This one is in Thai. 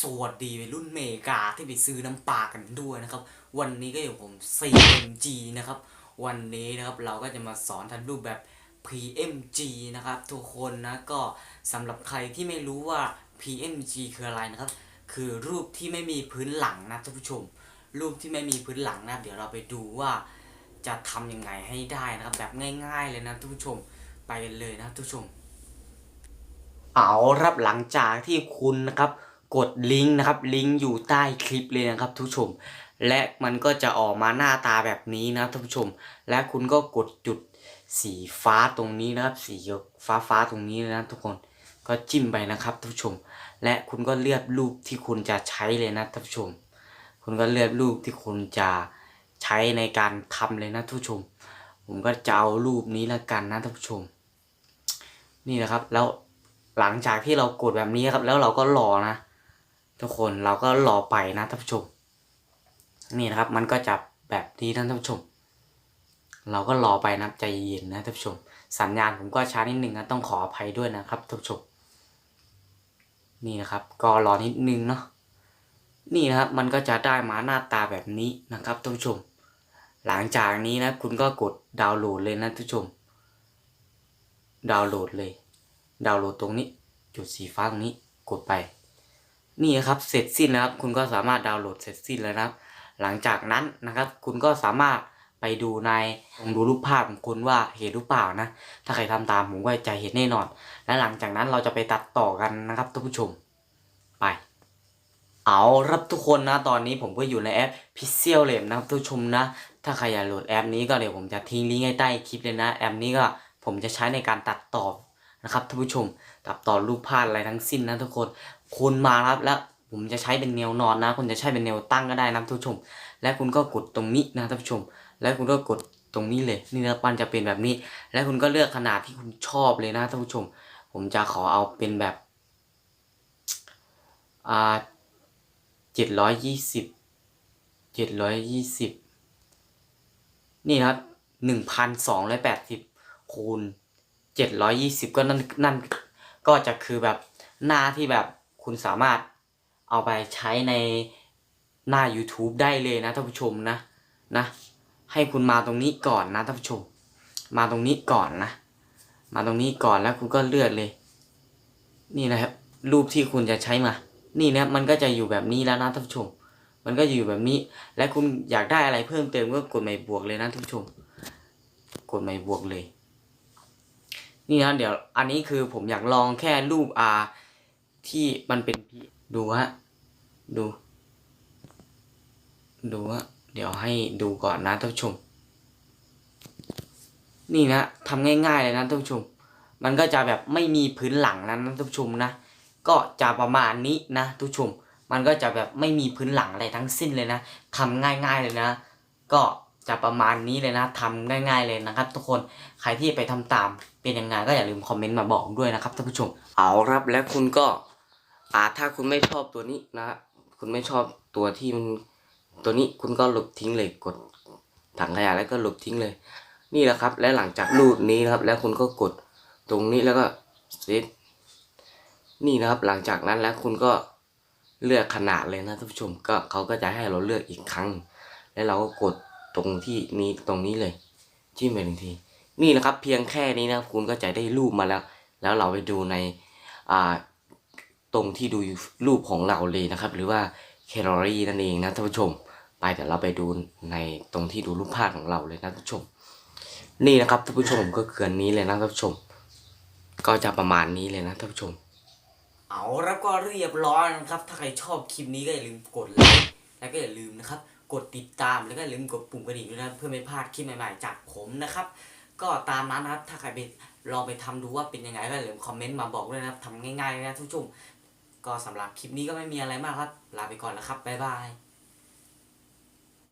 สวัสดีวัยรุ่นเมกาที่ไปซื้อน้ำปลากันด้วยนะครับ วันนี้ก็อยู่ผม CMG นะครับ วันนี้นะครับเราก็จะมาสอนทันรูปแบบ PMG นะครับทุกคนนะก็สำหรับใครที่ไม่รู้ว่า PMG คืออะไรนะครับ คือรูปที่ไม่มีพื้นหลังนะท่านผู้ชม รูปที่ไม่มีพื้นหลังนะเดี๋ยวเราไปดูว่าจะทำยังไงให้ได้นะครับ แบบง่าย ๆ เลยนะท่านผู้ชมไปกันเลยนะท่านผู้ชม เอารับหลังจากที่คุณนะครับ กดลิงก์นะครับลิงก์อยู่ใต้คลิปเลยนะครับทุกชม และมันก็จะออกมาหน้าตาแบบนี้นะท่านผู้ชม และคุณก็กดจุดสีฟ้าตรงนี้นะครับ สีฟ้าฟ้าๆตรงนี้นะทุกคนก็จิ้มไปนะครับท่านผู้ชม และคุณก็เลือกรูปที่คุณจะใช้เลยนะท่านผู้ชม คุณก็เลือกรูปที่คุณจะใช้ในการทำเลยนะท่านผู้ชม ผมก็จะเอารูปนี้ละกันนะท่านผู้ชม นี่นะครับแล้วหลังจากที่เรากดแบบนี้ครับ แล้วเราก็รอนะ ทุกคนเราก็รอไปนะท่านผู้ชม นี่นะครับมันก็จะแบบนี้นะท่านผู้ชม เราก็รอไปนะใจเย็นนะท่านผู้ชม สัญญาณผมก็ช้านิดนึงนะต้องขออภัยด้วยนะครับท่านผู้ชม นี่นะครับ ก็รอนิดนึงเนาะนี่นะครับมันก็จะได้มาหน้าตาแบบนี้นะครับท่านผู้ชม หลังจากนี้นะคุณก็กดดาวน์โหลดเลยนะท่านผู้ชม ดาวน์โหลดเลย ดาวน์โหลดตรงนี้ จุดสีฟ้าตรงนี้กดไป นี่ครับเสร็จสิ้นนะครับ คุณก็สามารถดาวน์โหลดเสร็จสิ้นแล้วนะครับ หลังจากนั้นนะครับ คุณก็สามารถไปดูในดูรูปภาพของคุณว่าเห็นหรือเปล่านะ ถ้าใครทำตามผมก็จะเห็นแน่นอน และหลังจากนั้นเราจะไปตัดต่อกันนะครับท่านผู้ชม ไป เอารับทุกคนนะ ตอนนี้ผมก็อยู่ในแอป Pixel Lab นะครับทุกชมนะ ถ้าใครอยากโหลดแอปนี้ก็เดี๋ยวผมจะทิ้งลิงก์ให้ใต้คลิปเลยนะ แอปนี้ก็ผมจะใช้ในการตัดต่อนะครับท่านผู้ชมตัดต่อรูปภาพอะไรทั้งสิ้นนะทุกคน คุณมาครับแล้วผมจะใช้เป็นแนวนอนนะคุณจะใช้เป็นแนวตั้งก็ได้นะท่านผู้ชม และคุณก็กดตรงนี้นะท่านผู้ชม แล้วคุณก็กดตรงนี้เลยนี่นะมันจะเป็นแบบนี้ และคุณก็เลือกขนาดที่คุณชอบเลยนะท่านผู้ชม ผมจะขอเอาเป็นแบบอ่าเจ็ดร้อยยี่สิบเจ็ดร้อยยี่สิบนี่นะครับหนึ่งพันสองร้อยแปดสิบคูณเจ็ดร้อยยี่สิบก็นั่นนั่นก็จะคือแบบหน้าที่แบบ คุณสามารถเอาไปใช้ในหน้า YouTube ได้เลยนะท่านผู้ชมนะนะ ให้คุณมาตรงนี้ก่อนนะท่านผู้ชม มาตรงนี้ก่อนนะ มาตรงนี้ก่อนแล้วคุณก็เลือกเลย นี่นะครับ รูปที่คุณจะใช้มา นี่นะมันก็จะอยู่แบบนี้แล้วนะท่านผู้ชม มันก็อยู่แบบนี้ และคุณอยากได้อะไรเพิ่มเติมก็กดใหม่บวกเลยนะท่านผู้ชม กดใหม่บวกเลย นี่นะเดี๋ยวอันนี้คือผมอยากลองแค่รูปอ่า ที่มันเป็นพีดูฮะดู ดูฮะเดี๋ยวให้ดูก่อนนะท่านผู้ชม นี่นะทำง่ายๆเลยนะท่านผู้ชม มันก็จะแบบไม่มีพื้นหลังนะท่านผู้ชมนะก็จะประมาณนี้นะทุกชม มันก็จะแบบไม่มีพื้นหลังอะไรทั้งสิ้นเลยนะทำง่ายๆเลยนะ ก็จะประมาณนี้เลยนะทำง่าย ๆเลยนะครับ ทุกคน ใครที่ไปทำตามเป็นยังไงก็อย่าลืมคอมเมนต์มาบอกด้วยนะครับท่านผู้ชม เอาครับแล้วคุณก็ อ่าถ้าคุณไม่ชอบตัวนี้นะ คุณไม่ชอบตัวที่มันตัวนี้คุณก็ลบทิ้งเลยกดถังขยะแล้วก็ลบทิ้งเลย นี่แหละครับ และหลังจากรูปนี้นะครับ แล้วคุณก็กดตรงนี้แล้วก็เซตนี่นะครับ หลังจากนั้นแล้วคุณก็เลือกขนาดเลยนะท่านผู้ชมก็เขาก็จะให้เราเลือกอีกครั้ง แล้วเราก็กดตรงที่นี้ตรงนี้เลยจิ้มไปหนึ่งที นี่นะครับ เพียงแค่นี้นะครับคุณก็จะได้รูปมาแล้ว แล้วเราไปดูในอ่า ตรงที่ดูรูปของเราเลยนะครับ หรือว่าแคลอรี่นั่นเองนะท่านผู้ชม ไปเดี๋ยวเราไปดูในตรงที่ดูรูปภาพของเราเลยนะท่านผู้ชม นี่นะครับท่านผู้ชมก็เกือนนี้เลยนะท่านผู้ชม ก็จะประมาณนี้เลยนะท่านผู้ชม เอาแล้วก็เรียบร้อยนะครับ ถ้าใครชอบคลิปนี้ก็อย่าลืมกดไลค์แล้วก็อย่าลืมนะครับกดติดตามแล้วก็อย่าลืมกดปุ่มกระดิ่งด้วยนะเพื่อไม่พลาดคลิปใหม่ๆจากผมนะครับ ก็ตามนั้นนะครับถ้าใครไปลองไปทำดูว่าเป็นยังไงก็อย่าลืมคอมเมนต์มาบอกด้วยนะครับทำง่ายๆนะทุกชม ก็สำหรับคลิปนี้ก็ไม่มีอะไรมากครับ ลาไปก่อนแล้วครับ บ๊ายบาย